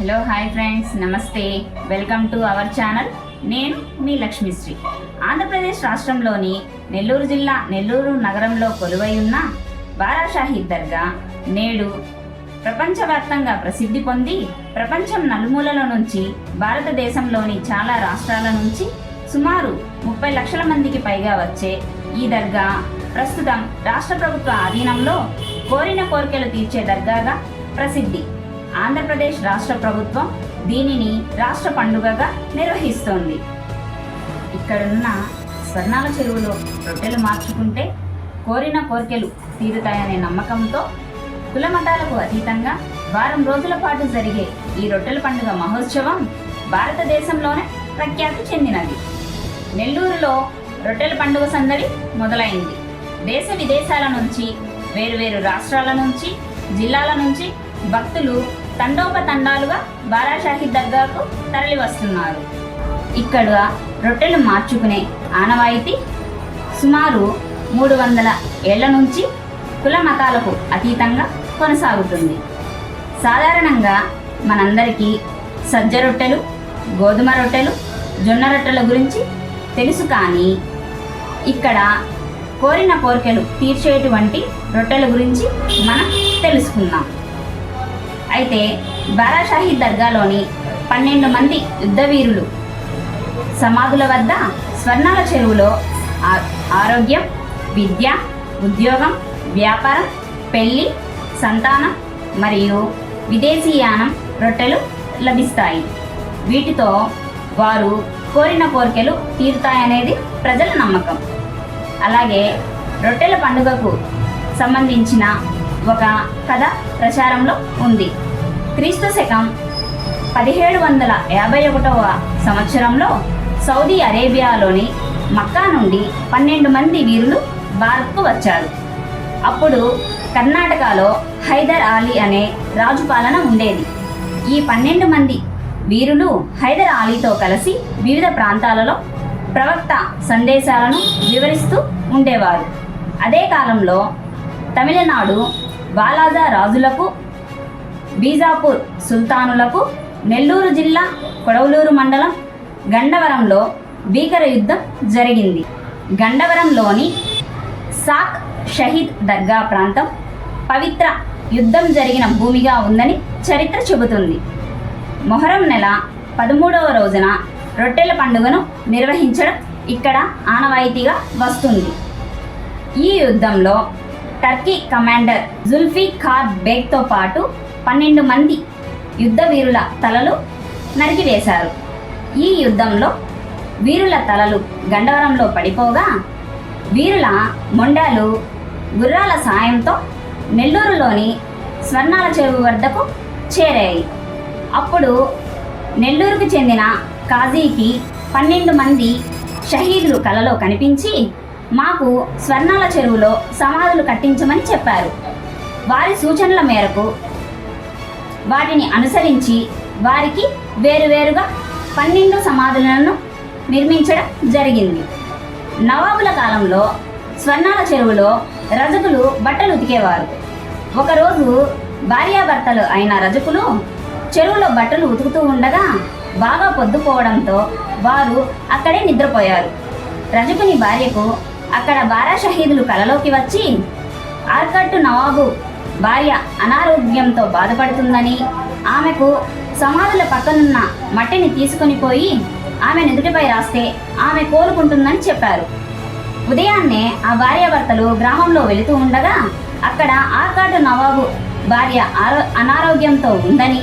Hello hi friends నమస్తే welcome to our channel నేను మీ లక్ష్మిశ్రీ. ఆంధ్రప్రదేశ్ రాష్ట్రంలోని నెల్లూరు జిల్లా నెల్లూరు నగరంలో కొలువై ఉన్న బారాషాహి దర్గా నేడు ప్రపంచవ్యాప్తంగా ప్రసిద్ధి పొంది ప్రపంచం నలుమూలల నుంచి భారతదేశంలోని చాలా రాష్ట్రాల నుంచి సుమారు ముప్పై లక్షల మందికి పైగా వచ్చే ఈ దర్గా ప్రస్తుతం రాష్ట్ర ప్రభుత్వ ఆధీనంలో కోరిన కోరికలు తీర్చే దర్గాగా ప్రసిద్ధి. ఆంధ్రప్రదేశ్ రాష్ట్ర ప్రభుత్వం దీనిని రాష్ట్ర పండుగగా నిర్వహిస్తోంది. ఇక్కడున్న స్వర్ణాల చెరువులో రొట్టెలు మార్చుకుంటే కోరిన కోరికలు తీరుతాయనే నమ్మకంతో కుల మతాలకు అతీతంగా వారం రోజుల పాటు జరిగే ఈ రొట్టెల పండుగ మహోత్సవం భారతదేశంలోనే ప్రఖ్యాతి చెందినది. నెల్లూరులో రొట్టెల పండుగ సందడి మొదలైంది. దేశ విదేశాల నుంచి వేరువేరు రాష్ట్రాల నుంచి జిల్లాల నుంచి భక్తులు తండోపతండాలుగా బారాషాహి దర్గాకు తరలి వస్తున్నారు ఇక్కడ రొట్టెలు మార్చుకునే ఆనవాయితీ సుమారు మూడు వందల ఏళ్ళ నుంచి కుల మతాలకు అతీతంగా కొనసాగుతుంది. సాధారణంగా మనందరికీ సజ్జ రొట్టెలు గోధుమ రొట్టెలు జొన్న రొట్టెల గురించి తెలుసు కానీ ఇక్కడ కోరిన కోరికలు తీర్చేటువంటి రొట్టెల గురించి మనం తెలుసుకుందాం. అయితే బారాషాహి దర్గాలోని పన్నెండు మంది యుద్ధవీరులు సమాధుల వద్ద స్వర్ణాల చెరువులో ఆ- ఆరోగ్యం విద్య ఉద్యోగం వ్యాపారం పెళ్ళి సంతానం మరియు విదేశీయానం రొట్టెలు లభిస్తాయి. వీటితో వారు కోరిన కోరికలు తీరుతాయనేది ప్రజల నమ్మకం. అలాగే రొట్టెల పండుగకు సంబంధించిన ఒక కథ ప్రచారంలో ఉంది. క్రీస్తు శకం పదిహేడు వందల యాభై ఒకటవ సంవత్సరంలో సౌదీ అరేబియాలోని మక్కా నుండి పన్నెండు మంది వీరులు భారత్కు వచ్చారు. అప్పుడు కర్ణాటకలో హైదర్ అలీ అనే రాజు పాలన ఉండేది. ఈ పన్నెండు మంది వీరులు హైదర్ అలీతో కలిసి వివిధ ప్రాంతాలలో ప్రవక్త సందేశాలను వివరిస్తూ ఉండేవారు. అదే కాలంలో తమిళనాడు వాలాజా రాజులకు బీజాపూర్ సుల్తానులకు నెల్లూరు జిల్లా కొడవలూరు మండలం గండవరంలో భీకర యుద్ధం జరిగింది. గండవరంలోని సాక్ షహీద్ దర్గా ప్రాంతం పవిత్ర యుద్ధం జరిగిన భూమిగా ఉందని చరిత్ర చెబుతుంది. మొహరం నెల పదమూడవ రోజున రొట్టెల పండుగను నిర్వహించడం ఇక్కడ ఆనవాయితీగా వస్తుంది. ఈ యుద్ధంలో టర్కీ కమాండర్ జుల్ఫీ ఖార్ బేగ్తో పాటు పన్నెండు మంది యుద్ధ వీరుల తలలు నరికివేశారు. ఈ యుద్ధంలో వీరుల తలలు గండవరంలో పడిపోగా వీరుల మొండాలు గుర్రాల సాయంతో నెల్లూరులోని స్వర్ణాల చెరువు వద్దకు చేరాయి. అప్పుడు నెల్లూరుకు చెందిన కాజీకి పన్నెండు మంది షహీదులు కలలో కనిపించి మాకు స్వర్ణాల చెరువులో సమాధులు కట్టించమని చెప్పారు. వారి సూచనల మేరకు వాటిని అనుసరించి వారికి వేరువేరుగా పన్నెండు సమాధులను నిర్మించడం జరిగింది. నవాబుల కాలంలో స్వర్ణాల చెరువులో రజకులు బట్టలు ఉతికేవారు. ఒకరోజు భార్యాభర్తలు అయిన రజకులు చెరువులో బట్టలు ఉతుకుతూ ఉండగా బాగా పొద్దుపోవడంతో వారు అక్కడే నిద్రపోయారు. రజకుని భార్యకు అక్కడ బారా షహీదులు కలలోకి వచ్చి ఆర్కట్టు నవాబు భార్య అనారోగ్యంతో బాధపడుతుందని ఆమెకు సమాధుల పక్కనున్న మట్టిని తీసుకుని పోయి ఆమె నుదుటిపై రాస్తే ఆమె కోలుకుంటుందని చెప్పారు. ఉదయాన్నే ఆ భార్యాభర్తలు గ్రామంలో వెళుతూ ఉండగా అక్కడ ఆర్కాటు నవాబు భార్య ఆరో అనారోగ్యంతో ఉందని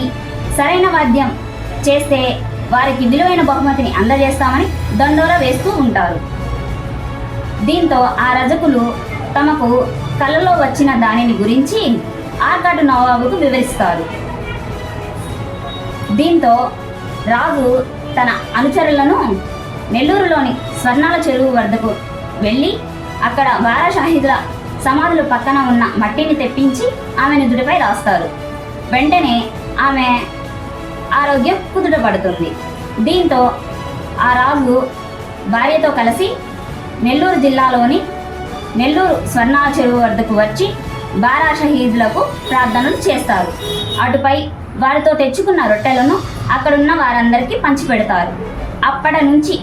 సరైన వాద్యం చేస్తే వారికి విలువైన బహుమతిని అందజేస్తామని దండోర వేస్తూ ఉంటారు. దీంతో ఆ రజకులు తమకు కలలో వచ్చిన దానిని గురించి ఆర్కాటు నవాబుకు వివరిస్తారు. దీంతో రాజు తన అనుచరులను నెల్లూరులోని స్వర్ణాల చెరువు వద్దకు వెళ్ళి అక్కడ బారా సమాధులు పక్కన ఉన్న మట్టిని తెప్పించి ఆమె నుదుటిపై రాస్తారు. వెంటనే ఆమె ఆరోగ్యం కుదుటపడుతుంది దీంతో ఆ రాజు భార్యతో కలిసి నెల్లూరు జిల్లాలోని నెల్లూరు స్వర్ణ చెరువు వద్దకు వచ్చి బారా షహీదులకు ప్రార్థనలు చేస్తారు. అటుపై వారితో తెచ్చుకున్న రొట్టెలను అక్కడున్న వారందరికీ పంచిపెడతారు. అప్పటి నుంచి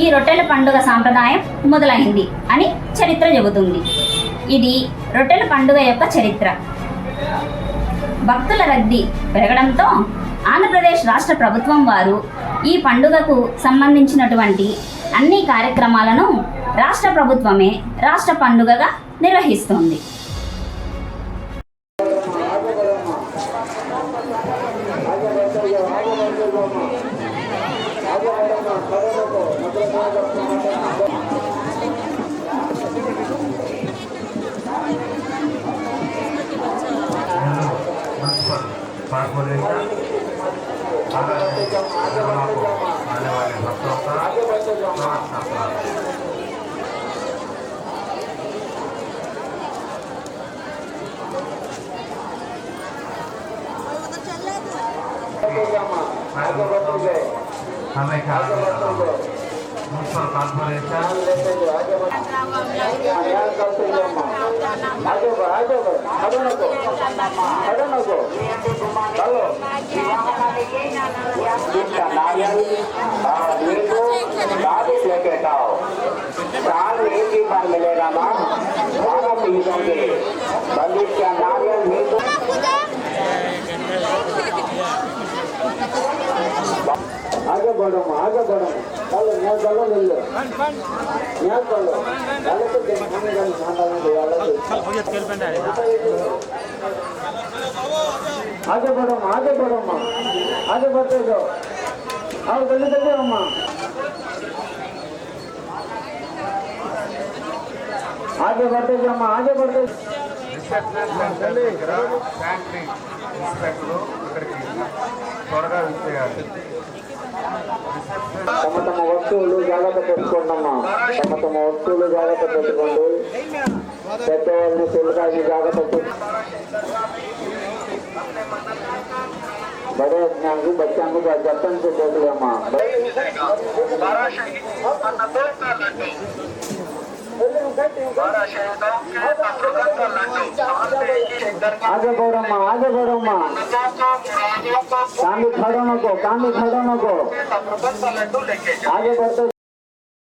ఈ రొట్టెల పండుగ సాంప్రదాయం మొదలైంది అని చరిత్ర చెబుతుంది. ఇది రొట్టెల పండుగ యొక్క చరిత్ర. భక్తుల రద్దీ పెరగడంతో ఆంధ్రప్రదేశ్ రాష్ట్ర ప్రభుత్వం వారు ఈ పండుగకు సంబంధించినటువంటి అన్ని కార్యక్రమాలను రాష్ట్ర ప్రభుత్వమే రాష్ట్ర పండుగగా నిర్వహిస్తుంది. ఆ हमें क्या मुनसिपल कॉरपोरेशन इसका नारियल और नींबू लेके जाओ साल में एक ही बार मिलेगा माँ बारह पीसों के पंडित का नारियल नींबू आगे बढ़ो आगे बढ़ो। चलो, यहाँ चलो ले लो यहाँ चलो। चलो तो देखने का निशान डालने दो आगे बढ़ो आगे बढ़ो आगे बढ़ते जाओ। आओ, जल्दी जल्दी आओ आगे बढ़ते जाओ माँ आगे बढ़ते దగ్గర శానిటరీ ఇన్స్పెక్టర్ ఇక్కడికి త్వరగా విచ్చేయాలి తమ తమ వస్తువులు జాగ్రత్త పెట్టుకోండమ్మా తమ తమ వస్తువులు జాగ్రత్త పెట్టుకోండి పెద్దవాళ్ళని పిల్లకాయని జాగ్రత్త పెట్టు बड़े ज्ञान को बच्चों को जतन से देख ले माँ आगे बढ़ो माँ आगे बढ़ो माँ कामी खड़ो नको कामी खड़ो नको आगे बढ़ते